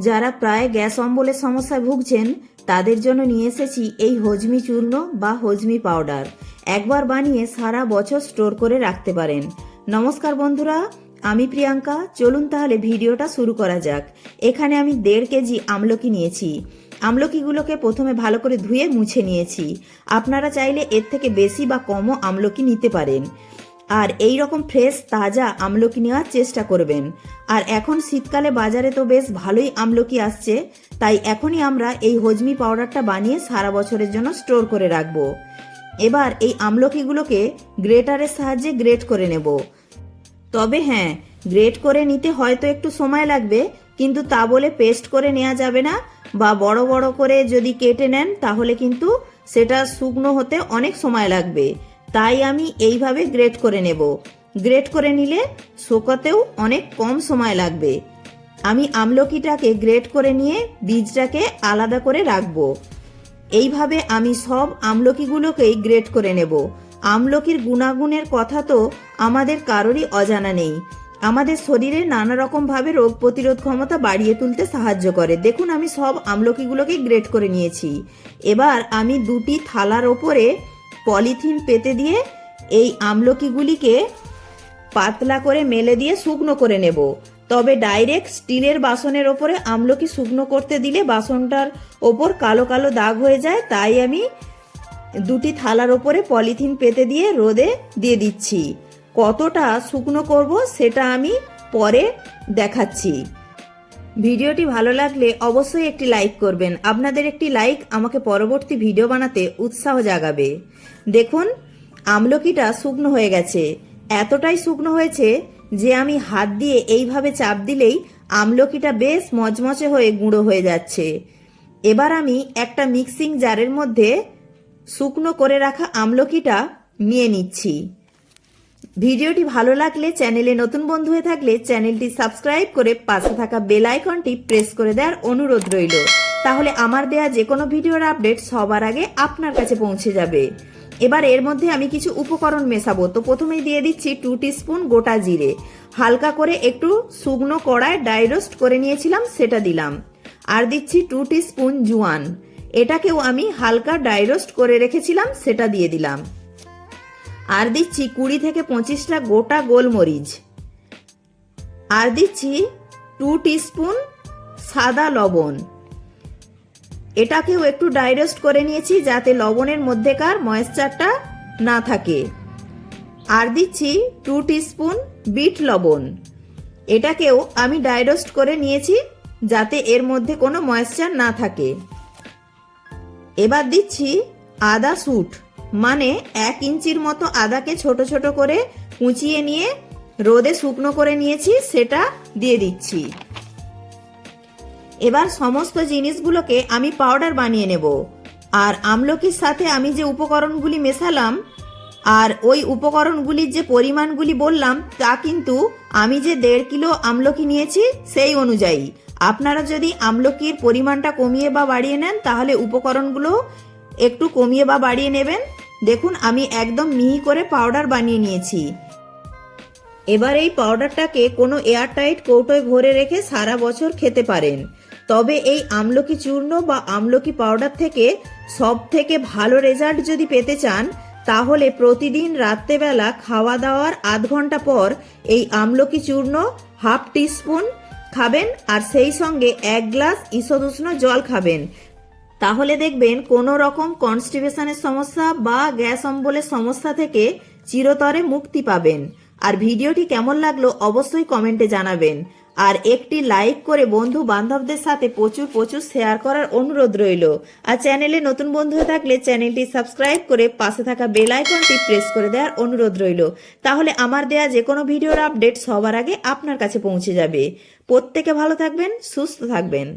যারা প্রায় গ্যাস অম্বলের সমস্যায় ভুগছেন, তাদের জন্য নিয়ে এসেছি এই হজমি চূর্ণ বা হজমি পাউডার। একবার বানিয়ে সারা বছর স্টোর করে রাখতে পারেন। নমস্কার বন্ধুরা, আমি প্রিয়াঙ্কা। চলুন তাহলে ভিডিওটা শুরু করা যাক। এখানে আমি দেড় কেজি আমলকি নিয়েছি। আমলকিগুলোকে প্রথমে ভালো করে ধুয়ে মুছে নিয়েছি। আপনারা চাইলে এর থেকে বেশি বা কমও আমলকি নিতে পারেন। আর এই রকম ফ্রেশ তাজা আমলকি নেওয়ার চেষ্টা করবেন। আর এখন শীতকালে বাজারে তো বেশ ভালোই আমলকি আসছে, তাই এখনই আমরা এই হজমি পাউডারটা বানিয়ে সারা বছরের জন্য স্টোর করে রাখব। এবার এই আমলকিগুলোকে গ্রেটারের সাহায্যে গ্রেট করে নেব। তবে হ্যাঁ গ্রেট করে নিতে হয়তো একটু সময় লাগবে, কিন্তু তা বলে পেস্ট করে নেওয়া যাবে না, বা বড় বড় করে যদি কেটে নেন, তাহলে কিন্তু সেটা শুকনো হতে অনেক সময় লাগবে। তাই আমি এইভাবে গ্রেট করে নেব। গ্রেট করে নিলে শোকাতেও অনেক কম সময় লাগবে। আমি আমলকিটাকে গ্রেট করে নিয়ে বীজটাকে আলাদা করে রাখব। এইভাবে আমি সব আমলকিগুলোকেই গ্রেট করে নেব। আমলকির গুণাগুণের কথা তো আমাদের কারোরই অজানা নেই। আমাদের শরীরে নানা রকমভাবে রোগ প্রতিরোধ ক্ষমতা বাড়িয়ে তুলতে সাহায্য করে। দেখুন আমি সব আমলকিগুলোকে গ্রেট করে নিয়েছি। এবার আমি দুটি থালার ওপরে পলিথিন পেতে দিয়ে এই আমলকিগুলিকে পাতলা করে মেলে দিয়ে শুকনো করে নেব। তবে ডাইরেক্ট স্টিলের বাসনের ওপরে আমলকি শুকনো করতে দিলে বাসনটার ওপর কালো কালো দাগ হয়ে যায়, তাই আমি দুটি থালার ওপরে পলিথিন পেতে দিয়ে রোদে দিয়ে দিচ্ছি। কতটা শুকনো করব সেটা আমি পরে দেখাচ্ছি। ভিডিওটি ভালো লাগলে অবশ্যই একটি লাইক করবেন। আপনাদের একটি লাইক আমাকে পরবর্তী ভিডিও বানাতে উৎসাহ জাগাবে। দেখুন, আমলকিটা শুকনো হয়ে গেছে। এতটাই শুকনো হয়েছে যে আমি হাত দিয়ে এইভাবে চাপ দিলেই আমলকিটা বেশ মচমচে হয়ে গুঁড়ো হয়ে যাচ্ছে। এবার আমি একটা মিক্সিং জারের মধ্যে শুকনো করে রাখা আমলকিটা নিয়ে নিচ্ছি। ভিডিওটি ভালো লাগলে চ্যানেলে নতুন বন্ধু হয়ে থাকলে চ্যানেলটি সাবস্ক্রাইব করে পাশে থাকা বেল আইকনটি প্রেস করে দেওয়ার অনুরোধ রইল। তাহলে আমার দেয়া যে কোনো ভিডিওর আপডেট সবার আগে আপনার কাছে পৌঁছে যাবে। এবার এর মধ্যে আমি কিছু উপকরণ মেশাবো। তো প্রথমেই দিয়ে দিচ্ছি টু স্পুন গোটা জিরে। হালকা করে একটু শুকনো কড়ায় ডাইরোস্ট করে নিয়েছিলাম, সেটা দিলাম। আর দিচ্ছি টু স্পুন জুয়ান। এটাকেও আমি হালকা ডাইরোস্ট করে রেখেছিলাম, সেটা দিয়ে দিলাম। আর দিচ্ছি কুড়ি থেকে পঁচিশটা গোটা গোলমরিচ। আর দিচ্ছি টু স্পুন সাদা লবণ। এটাকেও একটু ডাইরেস্ট করে নিয়েছি যাতে লবণের মধ্যেকার ময়েশ্চারটা না থাকে। আর দিচ্ছি টু স্পুন বিট লবণ। এটাকেও আমি ডাইরোস্ট করে নিয়েছি যাতে এর মধ্যে কোনো ময়েশ্চার না থাকে। এবার দিচ্ছি আদা স্যুট মানে এক ইঞ্চির মতো আদাকে ছোট ছোট করে কুচিয়ে নিয়ে রোদে শুকনো করে নিয়েছি, সেটা দিয়ে দিচ্ছি। এবার সমস্ত জিনিসগুলোকে আমি পাউডার বানিয়ে নেব। আর আমলকির সাথে আমি যে উপকরণগুলি মেশালাম আর ওই উপকরণগুলির যে পরিমাণগুলি বললাম, তা কিন্তু আমি যে দেড় কিলো আমলকি নিয়েছি, সেই অনুযায়ী। আপনারা যদি আমলকির পরিমাণটা কমিয়ে বা বাড়িয়ে নেন, তাহলে উপকরণগুলো একটু কমিয়ে বা বাড়িয়ে নেবেন। দেখুন, আমি একদম মিহি করে পাউডার বানিয়ে নিয়েছি। এবার এই পাউডারটাকে কোনো এয়ারটাইট কৌটোয় ভরে রেখে সারা বছর খেতে পারেন। তবে এই আমলকি চূর্ণ বা আমলকি পাউডার থেকে সব থেকে ভালো রেজাল্ট যদি পেতে চান, তাহলে প্রতিদিন রাত্রেবেলা খাওয়া দাওয়ার আধ ঘণ্টা পর এই আমলকি চূর্ণ হাফ টিস্পুন খাবেন আর সেই সঙ্গে এক গ্লাস ঈষদুষ্ণ জল খাবেন। তাহলে দেখবেন কোনো রকম কনস্টিপেশনের সমস্যা বা গ্যাস অম্বলের সমস্যা থেকে চিরতরে মুক্তি পাবেন। আর ভিডিওটি কেমন লাগল অবশ্যই কমেন্টে জানাবেন। আর একটি লাইক করে বন্ধু বান্ধবদের সাথে প্রচুর প্রচুর শেয়ার করার অনুরোধ রইল। আর চ্যানেলে নতুন বন্ধু হয়ে থাকলে চ্যানেলটি সাবস্ক্রাইব করে পাশে থাকা বেল আইকনটি প্রেস করে দেওয়ার অনুরোধ রইল। তাহলে আমার দেয়া যে কোনো ভিডিওর আপডেট সবার আগে আপনার কাছে পৌঁছে যাবে। প্রত্যেকে ভালো থাকবেন, সুস্থ থাকবেন।